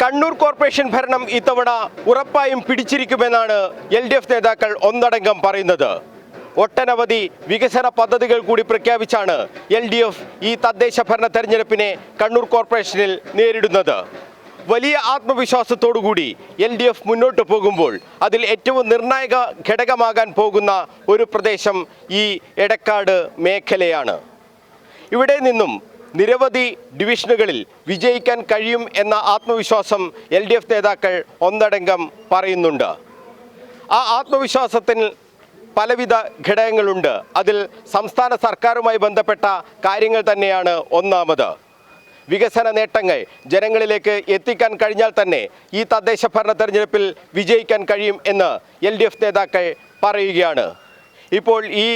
Kannur corporation ഭരണം ഇത്തവണ ഉറപ്പായും പിടിച്ചിരിക്കുമെന്നാണ് എൽ ഡി എഫ് നേതാക്കൾ ഒന്നടങ്കം പറയുന്നത്. ഒട്ടനവധി വികസന പദ്ധതികൾ കൂടി പ്രഖ്യാപിച്ചാണ് എൽ ഡി എഫ് ഈ തദ്ദേശ ഭരണ തെരഞ്ഞെടുപ്പിനെ കണ്ണൂർ കോർപ്പറേഷനിൽ നേരിടുന്നത്. വലിയ ആത്മവിശ്വാസത്തോടുകൂടി എൽ ഡി എഫ് മുന്നോട്ട് പോകുമ്പോൾ അതിൽ ഏറ്റവും നിർണായക ഘടകമാകാൻ പോകുന്ന ഒരു പ്രദേശം ഈ എടക്കാട് മേഖലയാണ്. ഇവിടെ നിന്നും നിരവധി ഡിവിഷനുകളിൽ വിജയിക്കാൻ കഴിയും എന്ന ആത്മവിശ്വാസം എൽ ഡി എഫ് നേതാക്കൾ ഒന്നടങ്കം പറയുന്നുണ്ട്. ആ ആത്മവിശ്വാസത്തിൽ പലവിധ ഘടകങ്ങളുണ്ട്. അതിൽ സംസ്ഥാന സർക്കാരുമായി ബന്ധപ്പെട്ട കാര്യങ്ങൾ തന്നെയാണ് ഒന്നാമത്. വികസന നേട്ടങ്ങൾ ജനങ്ങളിലേക്ക് എത്തിക്കാൻ കഴിഞ്ഞാൽ തന്നെ ഈ തദ്ദേശ ഭരണ തെരഞ്ഞെടുപ്പിൽ വിജയിക്കാൻ കഴിയും എന്ന് എൽ നേതാക്കൾ പറയുകയാണ്. ഇപ്പോൾ ഈ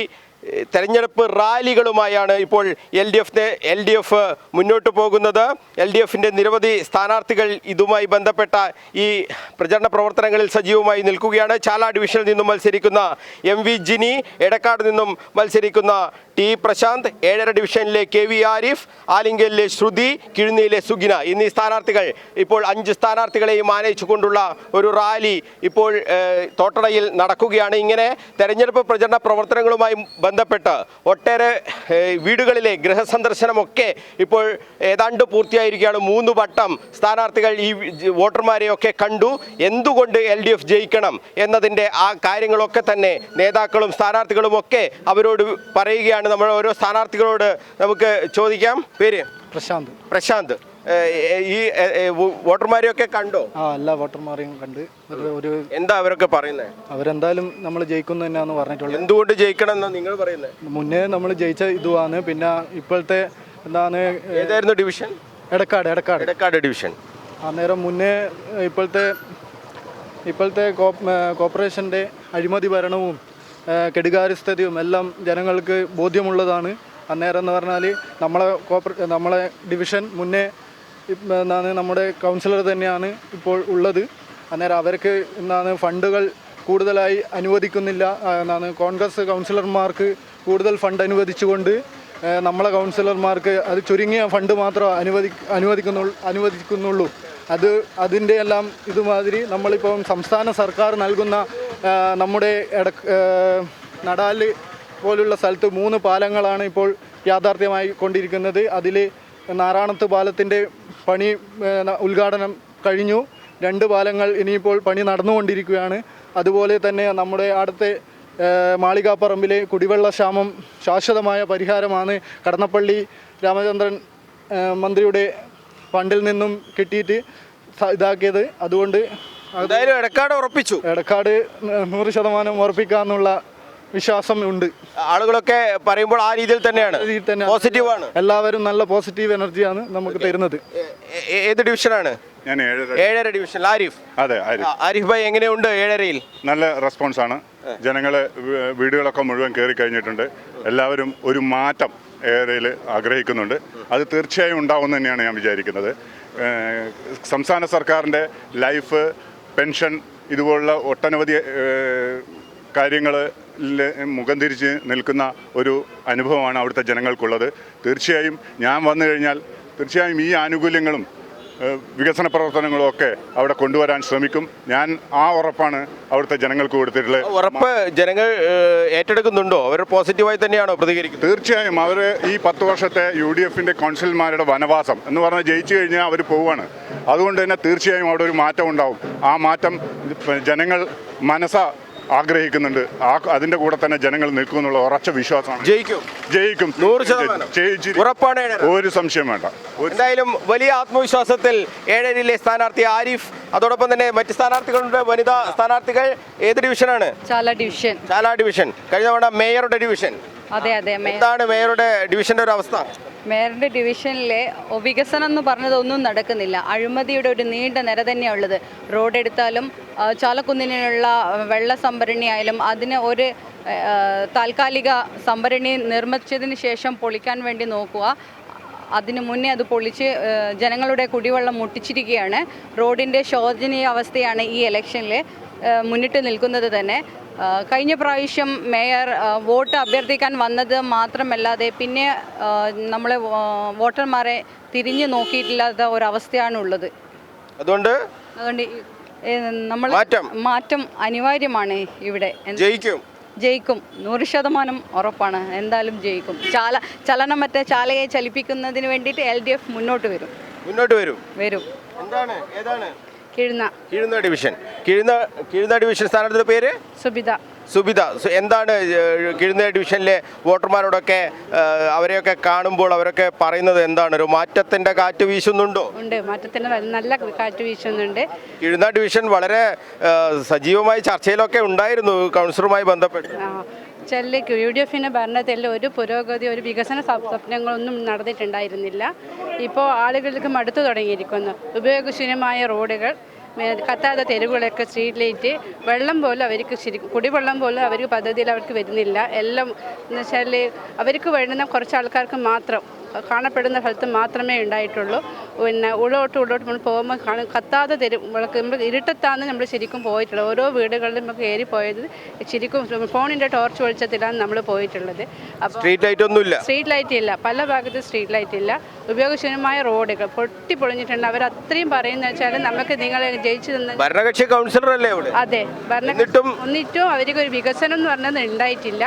തെരഞ്ഞെടുപ്പ് റാലികളുമായാണ് ഇപ്പോൾ L D F L D F മുന്നോട്ട് പോകുന്നത്. എൽ ഡി എഫിന്റെ നിരവധി സ്ഥാനാർത്ഥികൾ ഇതുമായി ബന്ധപ്പെട്ട ഈ പ്രചരണ പ്രവർത്തനങ്ങളിൽ സജീവമായി നിൽക്കുകയാണ്. ചാല ഡിവിഷനിൽ നിന്നും മത്സരിക്കുന്ന എം വി ജിനി എടക്കാട് നിന്നും മത്സരിക്കുന്ന ടി പ്രശാന്ത് ഏഴര ഡിവിഷനിലെ കെ വി ആരിഫ് ആലിംഗലിലെ ശ്രുതി കിഴുന്നിയിലെ സുഗിന എന്നീ സ്ഥാനാർത്ഥികൾ ഇപ്പോൾ അഞ്ച് സ്ഥാനാർത്ഥികളെയും ആനയിച്ചുകൊണ്ടുള്ള ഒരു റാലി ഇപ്പോൾ തോട്ടടയിൽ നടക്കുകയാണ്. ഇങ്ങനെ തെരഞ്ഞെടുപ്പ് പ്രചരണ പ്രവർത്തനങ്ങളുമായി ബന്ധപ്പെട്ട് ഒട്ടേറെ വീടുകളിലെ ഗൃഹസന്ദർശനമൊക്കെ ഇപ്പോൾ ഏതാണ്ട് പൂർത്തിയായിരിക്കുകയാണ്. മൂന്ന് വട്ടം സ്ഥാനാർത്ഥികൾ ഈ വോട്ടർമാരെയൊക്കെ കണ്ടു. എന്തുകൊണ്ട് എൽ ഡി എഫ് ജയിക്കണം എന്നതിന്റെ ആ കാര്യങ്ങളൊക്കെ തന്നെ നേതാക്കളും സ്ഥാനാർത്ഥികളും ഒക്കെ അവരോട് പറയുകയാണ്. നമ്മൾ ഓരോ സ്ഥാനാർത്ഥികളോട് നമുക്ക് ചോദിക്കാം. പേര്? പ്രശാന്ത്. പ്രശാന്ത്. ഈ വോട്ടർമാരെയൊക്കെ കണ്ടോ? ആ എല്ലാ വോട്ടർമാരെയും കണ്ട്. ഒരു എന്താ അവരൊക്കെ പറയുന്നത് അവരെന്തായാലും നമ്മൾ ജയിക്കുന്നു തന്നെയാന്ന് പറഞ്ഞിട്ടുള്ളത്. എന്തുകൊണ്ട് ജയിക്കണം എന്നാ നിങ്ങൾ പറയുന്നത് മുന്നേ നമ്മൾ ജയിച്ച ഇതുവാണ്. പിന്നെ ഇപ്പോഴത്തെ എന്താണ് ഏതായിരുന്നു ഡിവിഷൻ? എടക്കാട് എടക്കാട്. എടക്കാട് ഡിവിഷൻ. അന്നേരം മുന്നേ ഇപ്പോഴത്തെ ഇപ്പോഴത്തെ കോർപ്പറേഷന്റെ അഴിമതി ഭരണവും കെടുകാര്യസ്ഥതയും എല്ലാം ജനങ്ങൾക്ക് ബോധ്യമുള്ളതാണ്. അന്നേരം എന്ന് പറഞ്ഞാൽ നമ്മളെ കോപ്പറേ നമ്മളെ ഡിവിഷൻ മുന്നേ എന്താണ് നമ്മുടെ കൗൺസിലർ തന്നെയാണ് ഇപ്പോൾ ഉള്ളത്. അന്നേരം അവർക്ക് എന്നാണ് ഫണ്ടുകൾ കൂടുതലായി അനുവദിക്കുന്നില്ല. എന്നാണ് കോൺഗ്രസ് കൗൺസിലർമാർക്ക് കൂടുതൽ ഫണ്ട് അനുവദിച്ചുകൊണ്ട് നമ്മളെ കൗൺസിലർമാർക്ക് അത് ചുരുങ്ങിയ ഫണ്ട് മാത്രം അനുവദി അനുവദിക്കുന്നുള്ളൂ അനുവദിക്കുന്നുള്ളൂ. അത് അതിന്റെ എല്ലാം ഇതുമാതിരി നമ്മളിപ്പം സംസ്ഥാന സർക്കാർ നൽകുന്ന നമ്മുടെ ഇട നടാൽ പോലുള്ള സ്ഥലത്ത് മൂന്ന് പാലങ്ങളാണ് ഇപ്പോൾ യാഥാർത്ഥ്യമായി കൊണ്ടിരിക്കുന്നത്. അതിൽ നാറാണത്ത് പാലത്തിന്റെ പണി ഉദ്ഘാടനം കഴിഞ്ഞു. രണ്ട് പാലങ്ങൾ ഇനിയിപ്പോൾ പണി നടന്നുകൊണ്ടിരിക്കുകയാണ്. അതുപോലെ തന്നെ നമ്മുടെ അടുത്ത മാളികാപ്പറമ്പിലെ കുടിവെള്ള ക്ഷാമം ശാശ്വതമായ പരിഹാരമാണ് കടന്നപ്പള്ളി രാമചന്ദ്രൻ മന്ത്രിയുടെ ഫണ്ടിൽ നിന്നും കിട്ടിയിട്ട് ഇതാക്കിയത്. അതുകൊണ്ട് എന്തായാലും എടക്കാട് ഉറപ്പിച്ചു. എടക്കാട് നൂറ് ശതമാനം ഉറപ്പിക്കാന്നുള്ള വിശ്വാസം ഉണ്ട് ആളുകളൊക്കെ പറയുമ്പോൾ ആ രീതിയിൽ തന്നെയാണ്. പോസിറ്റീവ് ആണ് പോസിറ്റീവാണ്. എല്ലാവരും നല്ല പോസിറ്റീവ് എനർജിയാണ് നമുക്ക് തരുന്നത്. ഏത് ഡിവിഷനാണ്? ഞാൻ ഏഴര. ഏഴര ഡിവിഷൻ. ആരിഫ്? അതെ ആരിഫ്. ഭായ് എങ്ങനെയുണ്ട് ഏഴരയിൽ? നല്ല റെസ്പോൺസ് ആണ് ജനങ്ങൾ വീടുകളൊക്കെ മുഴുവൻ കയറി കഴിഞ്ഞിട്ടുണ്ട്. എല്ലാവരും ഒരു മാറ്റം ഏരിയയിൽ ആഗ്രഹിക്കുന്നുണ്ട്. അത് തീർച്ചയായും ഉണ്ടാവും തന്നെയാണ് ഞാൻ വിചാരിക്കുന്നത്. സംസ്ഥാന സർക്കാരിന്റെ ലൈഫ് പെൻഷൻ ഇതുപോലുള്ള ഒട്ടനവധി കാര്യങ്ങൾ മുഖം തിരിച്ച് നിൽക്കുന്ന ഒരു അനുഭവമാണ് അവിടുത്തെ ജനങ്ങൾക്കുള്ളത്. തീർച്ചയായും ഞാൻ വന്നു കഴിഞ്ഞാൽ തീർച്ചയായും ഈ ആനുകൂല്യങ്ങളും വികസന പ്രവർത്തനങ്ങളും ഒക്കെ അവിടെ കൊണ്ടുവരാൻ ശ്രമിക്കും. ഞാൻ ആ ഉറപ്പാണ് അവിടുത്തെ ജനങ്ങൾക്ക് കൊടുത്തിട്ടുള്ളത്. ഉറപ്പ് ജനങ്ങൾ ഏറ്റെടുക്കുന്നുണ്ടോ? അവർ പോസിറ്റീവായി തന്നെയാണോ പ്രതികരിക്കുന്നത്? തീർച്ചയായും അവർ ഈ പത്ത് വർഷത്തെ യു ഡി എഫിന്റെ കൗൺസിലർമാരുടെ വനവാസം എന്ന് പറഞ്ഞാൽ ജയിച്ചു കഴിഞ്ഞാൽ അവർ പോവുകയാണ്. അതുകൊണ്ട് തന്നെ തീർച്ചയായും അവിടെ ഒരു മാറ്റം ഉണ്ടാവും. ആ മാറ്റം ജനങ്ങൾ മനസ്സ ആഗ്രഹിക്കുന്നുണ്ട്. ആ അതിന്റെ കൂടെ തന്നെ ജനങ്ങൾ നിൽക്കുമെന്നുള്ള ഉറച്ച വിശ്വാസമാണ്. ജയിക്കും. ജയിക്കും. നൂറ് ശതമാനം. ജയിച്ചിരിക്കും. ഉറപ്പാണ് ഒരു സംശയം വേണ്ട. എന്തായാലും വലിയ ആത്മവിശ്വാസത്തിൽ ഏഴരയിലെ സ്ഥാനാർത്ഥി ആരിഫ് അതോടൊപ്പം തന്നെ മറ്റ് സ്ഥാനാർത്ഥികളുടെ വനിതാ സ്ഥാനാർത്ഥികൾ ഏത് ഡിവിഷനാണ്? ചാല ഡിവിഷൻ. ചാല ഡിവിഷൻ. കഴിഞ്ഞ തവണ മേയറുടെ ഡിവിഷൻ. അതെ അതെ എന്താണ് മേയറുടെ ഡിവിഷന്റെ ഒരു അവസ്ഥ? മേയറുടെ ഡിവിഷനിലെ വികസനം എന്ന് പറഞ്ഞതൊന്നും നടക്കുന്നില്ല. അഴിമതിയുടെ ഒരു നീണ്ട നിര തന്നെയാണ് ഉള്ളത്. റോഡ് എടുത്താലും ചാലക്കുന്നിനുള്ള വെള്ള സംഭരണി ആയാലും അതിന് ഒരു താൽക്കാലിക സംഭരണി നിർമ്മിച്ചതിന് ശേഷം പൊളിക്കാൻ വേണ്ടി നോക്കുക. അതിനു മുന്നേ അത് പൊളിച്ച് ജനങ്ങളുടെ കുടിവെള്ളം മുട്ടിച്ചിരിക്കുകയാണ്. റോഡിന്റെ ശോചനീയ അവസ്ഥയാണ് ഈ ഇലക്ഷനിൽ മുന്നിട്ട് നിൽക്കുന്നത് തന്നെ. കഴിഞ്ഞ പ്രാവശ്യം മേയർ വോട്ട് അഭ്യർത്ഥിക്കാൻ വന്നത് മാത്രമല്ലാതെ പിന്നെ നമ്മളെ വോട്ടർമാരെ തിരിഞ്ഞു നോക്കിയിട്ടില്ലാത്ത ഒരവസ്ഥയാണ് ഉള്ളത് അതുകൊണ്ട് അതുകൊണ്ട് നമ്മൾ മാറ്റം. മാറ്റം അനിവാര്യമാണ് ഇവിടെ. ജയിക്കും. ജയിക്കും. നൂറ് ശതമാനം ഉറപ്പാണ്. എന്തായാലും ജയിക്കും. ചാല ചലനമറ്റ ചാലയെ ചലിപ്പിക്കുന്നതിന് വേണ്ടിയിട്ട് എൽ ഡി എഫ് മുന്നോട്ട് വരും. മുന്നോട്ട് വരും. വരും. എന്താണ്? ഏതാണ്? കിഴുന്ന. കിഴുന്ന ഡിവിഷൻ. കിഴുന്ന കിഴുന്ന ഡിവിഷൻ സ്ഥാനാർത്ഥിയുടെ പേര്? സുബിത. സുബിത. എന്താണ് കിഴുന്ന ഡിവിഷനിലെ വോട്ടർമാരോടൊക്കെ അവരെയൊക്കെ കാണുമ്പോൾ അവരൊക്കെ പറയുന്നത് എന്താണ്? ഒരു മാറ്റത്തിന്റെ കാറ്റ് വീശുന്നുണ്ടോ? ഉണ്ട്. മാറ്റത്തിന്റെ നല്ല കാറ്റ് വീശുന്നുണ്ട്. കിഴുന്ന ഡിവിഷൻ വളരെ സജീവമായി ചർച്ചയിലൊക്കെ ഉണ്ടായിരുന്നു. കൗൺസിലറുമായി ബന്ധപ്പെട്ട്. ചെല്ല് യു ഡി എഫിന്റെ ഭരണത്തിൽ ഒരു പുരോഗതി ഒരു വികസന സ്വപ്നങ്ങളൊന്നും നടന്നിട്ടുണ്ടായിരുന്നില്ല. ഇപ്പോൾ ആളുകൾക്ക് മടുത്തു തുടങ്ങിയിരിക്കുന്നു. ഉപയോഗശൂന്യമായ റോഡുകൾ കത്താതെ തെരുവുകളൊക്കെ സ്ട്രീറ്റ് ലൈറ്റ് വെള്ളം പോലും അവർക്ക് ശരി കുടിവെള്ളം പോലും അവർക്ക് പദ്ധതിയിൽ അവർക്ക് വരുന്നില്ല. എല്ലാം എന്ന് വെച്ചാൽ അവർക്ക് വേണ്ടുന്ന കുറച്ച് ആൾക്കാർക്ക് മാത്രം കാണപ്പെടുന്ന സ്ഥലത്ത് മാത്രമേ ഉണ്ടായിട്ടുള്ളൂ. പിന്നെ ഉള്ളോട്ട് ഉള്ളോട്ട് നമ്മൾ പോകുമ്പോൾ കാണും കത്താതെ തരും. വിളക്ക് നമ്മൾ ഇരുട്ടത്താണ് നമ്മൾ ശരിക്കും പോയിട്ടുള്ളത്. ഓരോ വീടുകളിലും നമുക്ക് കയറി പോയത് ശരിക്കും ഫോണിന്റെ ടോർച്ച് വെളിച്ചത്തിലാണ് നമ്മൾ പോയിട്ടുള്ളത്. അപ്പോൾ സ്ട്രീറ്റ് ലൈറ്റ് ഒന്നുമില്ല. സ്ട്രീറ്റ് ലൈറ്റ് ഇല്ല. പല ഭാഗത്തും സ്ട്രീറ്റ് ലൈറ്റ് ഇല്ല. ഉപയോഗശൂന്യമായ റോഡുകൾ. പൊട്ടി പൊളിഞ്ഞിട്ടുണ്ട്. അവർ അത്രയും പറയുന്ന വെച്ചാൽ നമുക്ക് നിങ്ങൾ ജയിച്ചു തന്ന ഭരണകക്ഷി കൗൺസിലർ അല്ലേ അതെ. ഭരണകക്ഷി എന്നിട്ടും ഒന്നിട്ടും അവർക്ക് ഒരു വികസനം എന്ന് പറഞ്ഞത് ഉണ്ടായിട്ടില്ല.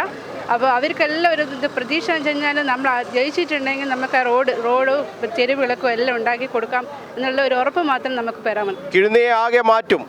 അപ്പോൾ അവർക്കെല്ലാം ഒരു ഇത് പ്രതീക്ഷ എന്ന് വെച്ച് കഴിഞ്ഞാൽ നമ്മൾ ജയിച്ചിട്ടുണ്ടെങ്കിൽ നമുക്ക് ആ റോഡ് റോഡ് തെരുവിളക്കും എല്ലാം ഉണ്ടാക്കി കൊടുക്കാം എന്നുള്ള ഒരു ഉറപ്പ് മാത്രം നമുക്ക് പെറാമൻ കിഴുന്നയെ ആകെ മാറ്റും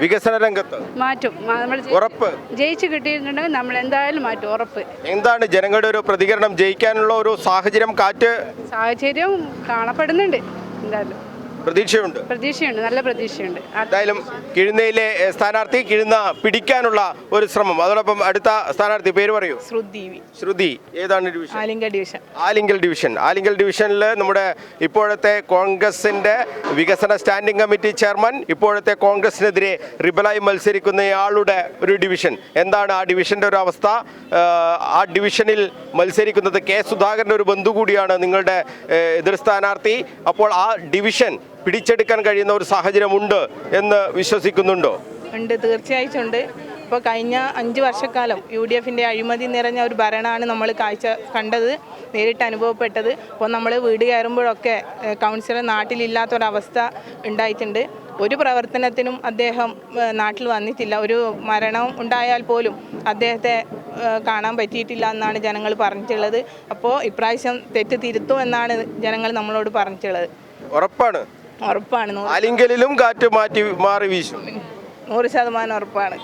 വികസന രംഗത്ത്. മാറ്റും. നമ്മൾ ഉറപ്പ്. ജയിച്ച് കിട്ടിയിട്ടുണ്ടെങ്കിൽ നമ്മൾ എന്തായാലും മാറ്റും ഉറപ്പ്. എന്താണ് ജനങ്ങളുടെ ഒരു പ്രതികരണം? ജയിക്കാനുള്ള ഒരു സാഹചര്യം കാറ്റ്? സാഹചര്യം കാണപ്പെടുന്നുണ്ട്. എന്തായാലും. പ്രതീക്ഷയുണ്ട്. പ്രതീക്ഷയുണ്ട്. നല്ല പ്രതീക്ഷയുണ്ട്. എന്തായാലും കിഴുന്നയിലെ സ്ഥാനാർത്ഥി കിഴുന്ന പിടിക്കാനുള്ള ഒരു ശ്രമം. അതോടൊപ്പം അടുത്ത സ്ഥാനാർത്ഥി പേര് പറയൂ. ശ്രുതി ശ്രുതി ഏതാണ് division division Alingal division Alingal ഡിവിഷനിൽ നമ്മുടെ ഇപ്പോഴത്തെ കോൺഗ്രസിന്റെ വികസന സ്റ്റാൻഡിംഗ് കമ്മിറ്റി ചെയർമാൻ ഇപ്പോഴത്തെ കോൺഗ്രസിനെതിരെ റിബലായി മത്സരിക്കുന്നയാളുടെ ഒരു ഡിവിഷൻ എന്താണ് ആ ഡിവിഷന്റെ ഒരു അവസ്ഥ? ആ ഡിവിഷനിൽ മത്സരിക്കുന്നത് കെ സുധാകരന്റെ ഒരു ബന്ധു കൂടിയാണ് നിങ്ങളുടെ എതിർ സ്ഥാനാർത്ഥി. അപ്പോൾ ആ ഡിവിഷൻ പിടിച്ചെടുക്കാൻ കഴിയുന്ന ഒരു സാഹചര്യമുണ്ട് എന്ന് വിശ്വസിക്കുന്നുണ്ടോ? ഉണ്ട് തീർച്ചയായിട്ടും ഉണ്ട്. ഇപ്പോൾ കഴിഞ്ഞ അഞ്ച് വർഷക്കാലം യു ഡി എഫിന്റെ അഴിമതി നിറഞ്ഞ ഒരു ഭരണമാണ് നമ്മൾ കാഴ്ച കണ്ടത് നേരിട്ട് അനുഭവപ്പെട്ടത്. അപ്പോൾ നമ്മൾ വീട് കയറുമ്പോഴൊക്കെ കൗൺസിലർ നാട്ടിലില്ലാത്തൊരവസ്ഥ ഉണ്ടായിട്ടുണ്ട്. ഒരു പ്രവർത്തനത്തിനും അദ്ദേഹം നാട്ടിൽ വന്നിട്ടില്ല. ഒരു മരണം ഉണ്ടായാൽ പോലും അദ്ദേഹത്തെ കാണാൻ പറ്റിയിട്ടില്ല എന്നാണ് ജനങ്ങൾ പറഞ്ഞിട്ടുള്ളത്. അപ്പോൾ ഇപ്രാവശ്യം തെറ്റ് തിരുത്തും എന്നാണ് ജനങ്ങൾ നമ്മളോട് പറഞ്ഞിട്ടുള്ളത്. ഉറപ്പാണ്. ഉറപ്പാണ്. നൂറ് ആലിങ്കലിലും കാറ്റ് മാറ്റി മാറി വീശും. നൂറ് ശതമാനം ഉറപ്പാണ്.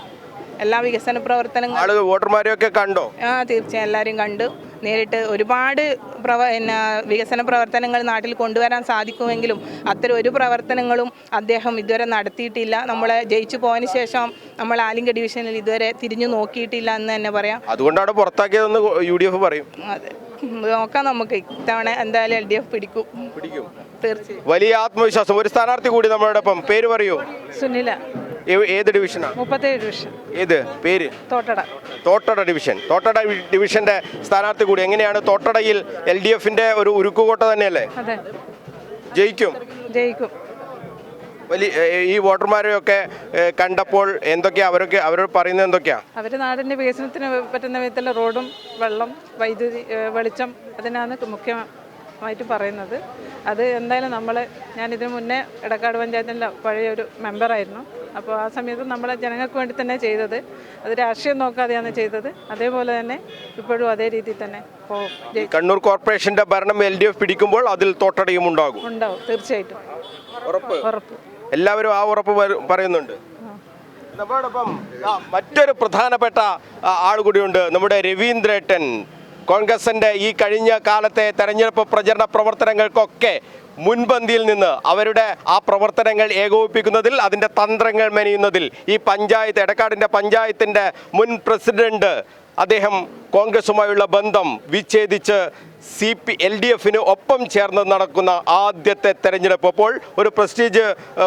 എല്ലാ വികസന പ്രവർത്തനങ്ങളും ആളുകൾ വോട്ടർമാരെയൊക്കെ കണ്ടോ? ആ തീർച്ചയായും എല്ലാവരും കണ്ടു. നേരിട്ട് ഒരുപാട് പ്രവ എന്നാ, വികസന പ്രവർത്തനങ്ങൾ നാട്ടിൽ കൊണ്ടുവരാൻ സാധിക്കുമെങ്കിലും അത്തരം ഒരു പ്രവർത്തനങ്ങളും അദ്ദേഹം ഇതുവരെ നടത്തിയിട്ടില്ല. നമ്മളെ ജയിച്ചു പോയതിന് ശേഷം നമ്മൾ ആലിംഗ ഡിവിഷനിൽ ഇതുവരെ തിരിഞ്ഞു നോക്കിയിട്ടില്ല എന്ന് തന്നെ പറയാം. അതുകൊണ്ടാണ് പുറത്താക്കിയതെന്ന് യു ഡി എഫ് പറയും. അതെ. നോക്കാം നമുക്ക്. ഇത്തവണ എന്തായാലും എൽ ഡി എഫ് പിടിക്കും. പിടിക്കും. തീർച്ചയായും. വലിയ ആത്മവിശ്വാസം. ഒരു സ്ഥാനാർത്ഥി കൂടി നമ്മളോടൊപ്പം. പേര് പറയൂ. സുനില. ഏത് ഡിവിഷനാണ് മുപ്പത്തേഴ് ഡിവിഷൻ ഏത്? പേര്? തോട്ടട. തോട്ടട ഡിവിഷൻ തോട്ടട ഡിവിഷന്റെ സ്ഥാനാർത്ഥി കൂടി. എങ്ങനെയാണ് തോട്ടടയിൽ എൽ ഡി എഫിന്റെ ഒരു ഉരുക്കുകോട്ട തന്നെയല്ലേ? അതെ. ജയിക്കും. ജയിക്കും. വലിയ ഈ വോട്ടർമാരെയൊക്കെ കണ്ടപ്പോൾ എന്തൊക്കെയാ? അവരൊക്കെ അവരോട് പറയുന്നത് എന്തൊക്കെയാ? അവർ നാടിന്റെ വികസനത്തിന് പറ്റുന്ന വിധത്തിലുള്ള റോഡും വെള്ളം വൈദ്യുതി വെളിച്ചം അതിനാണ് മുഖ്യമായിട്ട് പറയുന്നത്. അത് എന്തായാലും നമ്മൾ ഞാൻ ഇതിനു മുന്നേ ഇടക്കാട് പഞ്ചായത്തിന്റെ പഴയൊരു മെമ്പറായിരുന്നു അപ്പോൾ ആ സമയത്ത് നമ്മളെ ജനങ്ങൾക്ക് വേണ്ടി തന്നെ ചെയ്തത്. അത് രാഷ്ട്രീയം നോക്കാതെയാണ് ചെയ്തത്. അതേപോലെ തന്നെ ഇപ്പോഴും അതേ രീതിയിൽ തന്നെ കണ്ണൂർ കോർപ്പറേഷന്റെ ഭരണം എൽ ഡി എഫ് പിടിക്കുമ്പോൾ അതിൽ തോട്ടടയും ഉണ്ടാകും. ഉണ്ടാവും. തീർച്ചയായിട്ടും. ഉറപ്പ്. ഉറപ്പ്. എല്ലാവരും ആ ഉറപ്പ് പറയുന്നുണ്ട്. മറ്റൊരു പ്രധാനപ്പെട്ട ആൾ കൂടിയുണ്ട്. നമ്മുടെ രവീന്ദ്രേട്ടൻ. കോൺഗ്രസിന്റെ ഈ കഴിഞ്ഞ കാലത്തെ തെരഞ്ഞെടുപ്പ് പ്രചരണ പ്രവർത്തനങ്ങൾക്കൊക്കെ മുൻപന്തിയിൽ നിന്ന് അവരുടെ ആ പ്രവർത്തനങ്ങൾ ഏകോപിപ്പിക്കുന്നതിൽ അതിന്റെ തന്ത്രങ്ങൾ മെനയുന്നതിൽ ഈ പഞ്ചായത്ത് എടക്കാടിന്റെ പഞ്ചായത്തിന്റെ മുൻ പ്രസിഡന്റ് അദ്ദേഹം കോൺഗ്രസുമായുള്ള ബന്ധം വിച്ഛേദിച്ച് സി പി എൽ ഡി എഫിന് ഒപ്പം ചേർന്ന് നടക്കുന്ന ആദ്യത്തെ തെരഞ്ഞെടുപ്പ്. അപ്പോൾ ഒരു പ്രസ്റ്റീജ്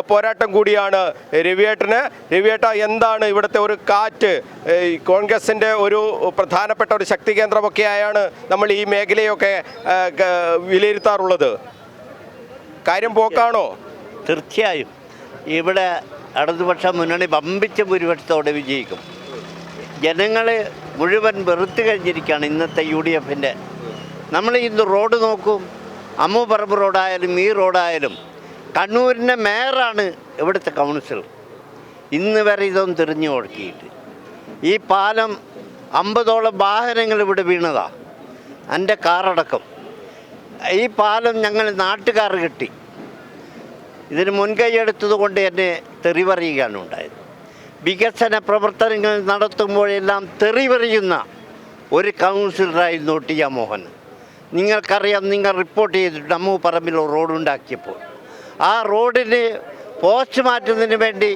പോരാട്ടം കൂടിയാണ് രവിയേട്ടന്. രവിയേട്ട എന്താണ് ഇവിടുത്തെ ഒരു കാറ്റ്? കോൺഗ്രസിന്റെ ഒരു പ്രധാനപ്പെട്ട ഒരു ശക്തി കേന്ദ്രമൊക്കെയായാണ് നമ്മൾ ഈ മേഖലയൊക്കെ വിലയിരുത്താറുള്ളത്. കാര്യം പോക്കാണോ? തീർച്ചയായും. ഇവിടെ ഇടതുപക്ഷ മുന്നണി വമ്പിച്ച ഭൂരിപക്ഷത്തോടെ വിജയിക്കും. ജനങ്ങൾ മുഴുവൻ വെറുത്തു കഴിഞ്ഞിരിക്കുകയാണ് ഇന്നത്തെ യു ഡി എഫിന്റെ നമ്മൾ ഇന്ന് റോഡ് നോക്കും. അമ്മുപറമ്പ് റോഡായാലും ഈ റോഡായാലും കണ്ണൂരിന്റെ മേയറാണ് ഇവിടുത്തെ കൗൺസിലർ ഇന്ന് വരെ ഇതൊന്നും തിരിഞ്ഞു കൊടുക്കിയിട്ട് ഈ പാലം അമ്പതോളം വാഹനങ്ങൾ ഇവിടെ വീണതാ. എന്റെ കാറടക്കം. ഈ പാലം ഞങ്ങൾ നാട്ടുകാർ കിട്ടി. ഇതിന് മുൻകൈ എടുത്തത് കൊണ്ട് എന്നെ തെറി പറയുകയാണ് ഉണ്ടായത്. വികസന പ്രവർത്തനങ്ങൾ നടത്തുമ്പോഴെല്ലാം തെറി പറയുന്ന ഒരു കൗൺസിലറായിരുന്നു ടി എ മോഹൻ. നിങ്ങൾക്കറിയാം നിങ്ങൾ റിപ്പോർട്ട് ചെയ്തിട്ടുണ്ട് അമ്മു പറമ്പിൽ റോഡ് ഉണ്ടാക്കിയപ്പോൾ. ആ റോഡിന് പോസ്റ്റ് മാറ്റുന്നതിന് വേണ്ടി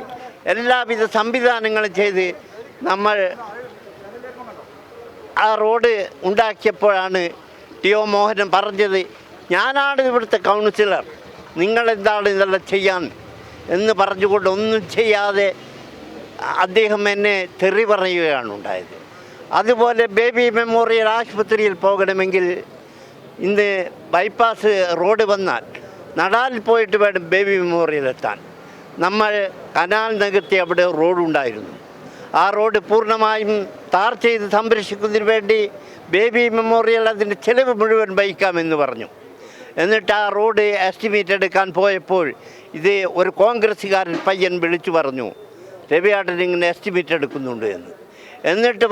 എല്ലാവിധ സംവിധാനങ്ങളും ചെയ്ത് നമ്മൾ ആ റോഡ് ഉണ്ടാക്കിയപ്പോഴാണ് ടി ഒ മോഹനൻ പറഞ്ഞത് ഞാനാണ് ഇവിടുത്തെ കൗൺസിലർ നിങ്ങളെന്താണ് ഇതെല്ലാം ചെയ്യാൻ? എന്ന് പറഞ്ഞുകൊണ്ട് ഒന്നും ചെയ്യാതെ അദ്ദേഹം എന്നെ തെറി പറയുകയാണ് ഉണ്ടായത്. അതുപോലെ ബേബി മെമ്മോറിയൽ ആശുപത്രിയിൽ പോകണമെങ്കിൽ ഇന്ന് ബൈപ്പാസ് റോഡ് വന്നാൽ നടാലിൽ പോയിട്ട് വേണം ബേബി മെമ്മോറിയൽ എത്താൻ. നമ്മൾ കനാൽ നികത്തി അവിടെ റോഡുണ്ടായിരുന്നു ആ റോഡ് പൂർണമായും താർ ചെയ്ത് സംരക്ഷിക്കുന്നതിന് വേണ്ടി ബേബി മെമ്മോറിയൽ അതിന്റെ ചെലവ് മുഴുവൻ വഹിക്കാമെന്ന് പറഞ്ഞു. എന്നിട്ട് ആ റോഡ് എസ്റ്റിമേറ്റ് എടുക്കാൻ പോയപ്പോൾ ഇത് ഒരു കോൺഗ്രസ്സുകാരൻ പയ്യൻ വിളിച്ചു പറഞ്ഞു രവിയാട്ടൻ ഇങ്ങനെ എസ്റ്റിമേറ്റ് എടുക്കുന്നുണ്ട് എന്ന്. എന്നിട്ട്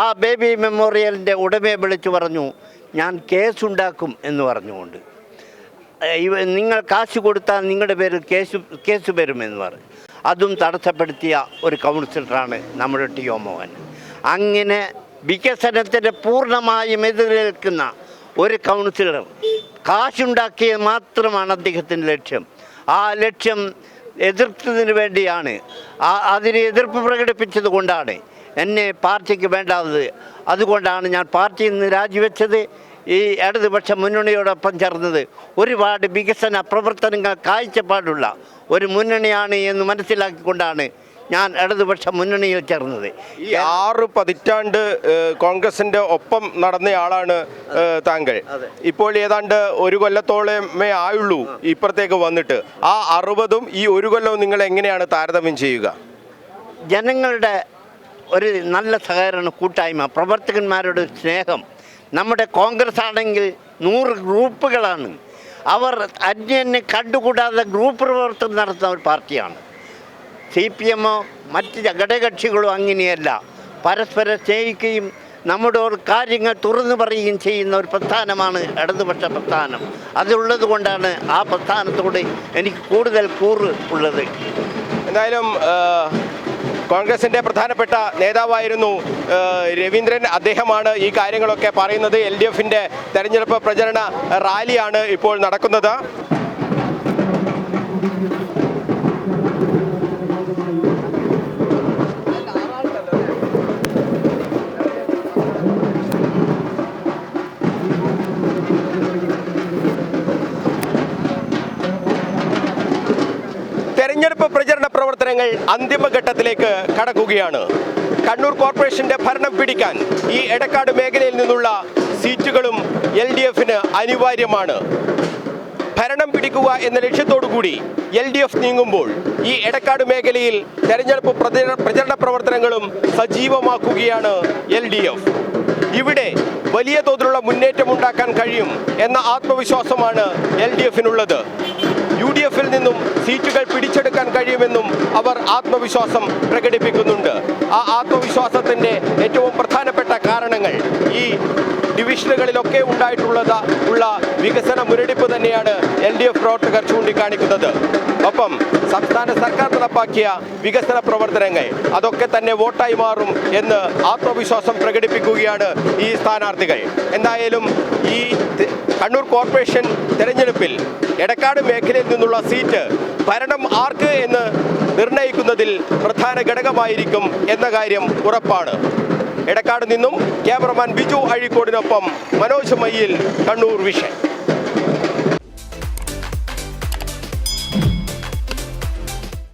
ആ ബേബി മെമ്മോറിയലിന്റെ ഉടമയെ വിളിച്ചു പറഞ്ഞു ഞാൻ കേസുണ്ടാക്കും എന്ന് പറഞ്ഞുകൊണ്ട്. ഇവ നിങ്ങൾ കാശ് കൊടുത്താൽ നിങ്ങളുടെ പേര് കേസ് കേസ് വരുമെന്ന് പറഞ്ഞു. അതും തടസ്സപ്പെടുത്തിയ ഒരു കൗൺസിലറാണ് നമ്മുടെ ടി ഒ മോഹൻ. അങ്ങനെ വികസനത്തിന് പൂർണമായും എതിരേൽക്കുന്ന ഒരു കൗൺസിലർ കാശുണ്ടാക്കിയ മാത്രമാണ് അദ്ദേഹത്തിന്റെ ലക്ഷ്യം. ആ ലക്ഷ്യം എതിർത്തതിന് വേണ്ടിയാണ്. അതിന് എതിർപ്പ് പ്രകടിപ്പിച്ചത് കൊണ്ടാണ് എന്നെ പാർട്ടിക്ക് വേണ്ടാത്തത് അതുകൊണ്ടാണ് ഞാൻ പാർട്ടിയിൽ നിന്ന് രാജിവെച്ചത്. ഈ ഇടതുപക്ഷ മുന്നണിയോടൊപ്പം ചേർന്നത്. ഒരുപാട് വികസന പ്രവർത്തനങ്ങൾ കാഴ്ചപ്പാടുള്ള ഒരു മുന്നണിയാണ് എന്ന് മനസ്സിലാക്കിക്കൊണ്ടാണ് ഞാൻ ഇടതുപക്ഷ മുന്നണിയിൽ ചേർന്നത്. ഈ ആറ് പതിറ്റാണ്ട് കോൺഗ്രസിന്റെ ഒപ്പം നടന്നയാളാണ് താങ്കൾ. ഇപ്പോൾ ഏതാണ്ട് ഒരു കൊല്ലത്തോളമേ ആയുള്ളൂ ഇപ്പുറത്തേക്ക് വന്നിട്ട്. ആ അറുപതും ഈ ഒരു കൊല്ലവും നിങ്ങൾ എങ്ങനെയാണ് താരതമ്യം ചെയ്യുക? ജനങ്ങളുടെ ഒരു നല്ല സഹകരണ കൂട്ടായ്മ പ്രവർത്തകന്മാരുടെ സ്നേഹം. നമ്മുടെ കോൺഗ്രസ് ആണെങ്കിൽ നൂറ് ഗ്രൂപ്പുകളാണ്. അവർ അന്യനെ കണ്ടുകൂടാതെ ഗ്രൂപ്പ് പ്രവർത്തനം നടത്തുന്ന ഒരു പാർട്ടിയാണ്. സി പി എമ്മോ മറ്റ് ഘടകകക്ഷികളോ അങ്ങനെയല്ല. പരസ്പരം സ്നേഹിക്കുകയും നമ്മുടെ ഒരു കാര്യങ്ങൾ തുറന്നു പറയുകയും ചെയ്യുന്ന ഒരു പ്രസ്ഥാനമാണ് ഇടതുപക്ഷ പ്രസ്ഥാനം. അതുള്ളത് കൊണ്ടാണ് ആ പ്രസ്ഥാനത്തോട് എനിക്ക് കൂടുതൽ കൂറ് ഉള്ളത്. എന്തായാലും ഏഹ്, കോൺഗ്രസിന്റെ പ്രധാനപ്പെട്ട നേതാവായിരുന്നു രവീന്ദ്രൻ. അദ്ദേഹമാണ് ഈ കാര്യങ്ങളൊക്കെ പറയുന്നത്. എൽ ഡി എഫിന്റെ തെരഞ്ഞെടുപ്പ് പ്രചരണ റാലിയാണ് ഇപ്പോൾ നടക്കുന്നത്. പ്രവർത്തനങ്ങൾ അന്തിമഘട്ടത്തിലേക്ക് കടക്കുകയാണ്. കണ്ണൂർ കോർപ്പറേഷന്റെ ഭരണം പിടിക്കാൻ ഈ എടക്കാട് മേഖലയിൽ നിന്നുള്ള സീറ്റുകളും എൽ ഡി എഫിന് അനിവാര്യമാണ്. ഭരണം പിടിക്കുക എന്ന ലക്ഷ്യത്തോടു കൂടി എൽ ഡി എഫ് നീങ്ങുമ്പോൾ ഈ എടക്കാട് മേഖലയിൽ തെരഞ്ഞെടുപ്പ് പ്രചര- പ്രചരണ പ്രവർത്തനങ്ങളും സജീവമാക്കുകയാണ് എൽ ഡി എഫ് ഇവിടെ വലിയ തോതിലുള്ള മുന്നേറ്റം ഉണ്ടാക്കാൻ കഴിയും എന്ന ആത്മവിശ്വാസമാണ് എൽ ഡി എഫിനുള്ളത്. യു ഡി എഫിൽ നിന്നും സീറ്റുകൾ പിടിച്ചെടുക്കാൻ കഴിയുമെന്നും അവർ ആത്മവിശ്വാസം പ്രകടിപ്പിക്കുന്നുണ്ട്. ആ ആത്മവിശ്വാസത്തിന്റെ ഏറ്റവും പ്രധാനപ്പെട്ട കാരണങ്ങൾ ഈ ഡിവിഷനുകളിലൊക്കെ ഉണ്ടായിട്ടുള്ളത് ഉള്ള വികസന മുരടിപ്പ് തന്നെയാണ് എൽ ഡി എഫ് പ്രവർത്തകർ ചൂണ്ടിക്കാണിക്കുന്നത്. ഒപ്പം സംസ്ഥാന സർക്കാർ നടപ്പാക്കിയ വികസന പ്രവർത്തനങ്ങൾ അതൊക്കെ തന്നെ വോട്ടായി മാറും എന്ന് ആത്മവിശ്വാസം പ്രകടിപ്പിക്കുകയാണ് ഈ സ്ഥാനാർത്ഥികൾ. എന്തായാലും ഈ കണ്ണൂർ കോർപ്പറേഷൻ തെരഞ്ഞെടുപ്പിൽ എടക്കാട് മേഖലയിൽ നിന്നുള്ള സീറ്റ് ഭരണം ആർക്ക് എന്ന് നിർണയിക്കുന്നതിൽ പ്രധാന ഘടകമായിരിക്കും എന്ന കാര്യം ഉറപ്പാണ്. എടക്കാട് നിന്നും ക്യാമറമാൻ ബിജു അഴീക്കോടിനൊപ്പം മനോജ് മയ്യിൽ കണ്ണൂർ വിഷൻ.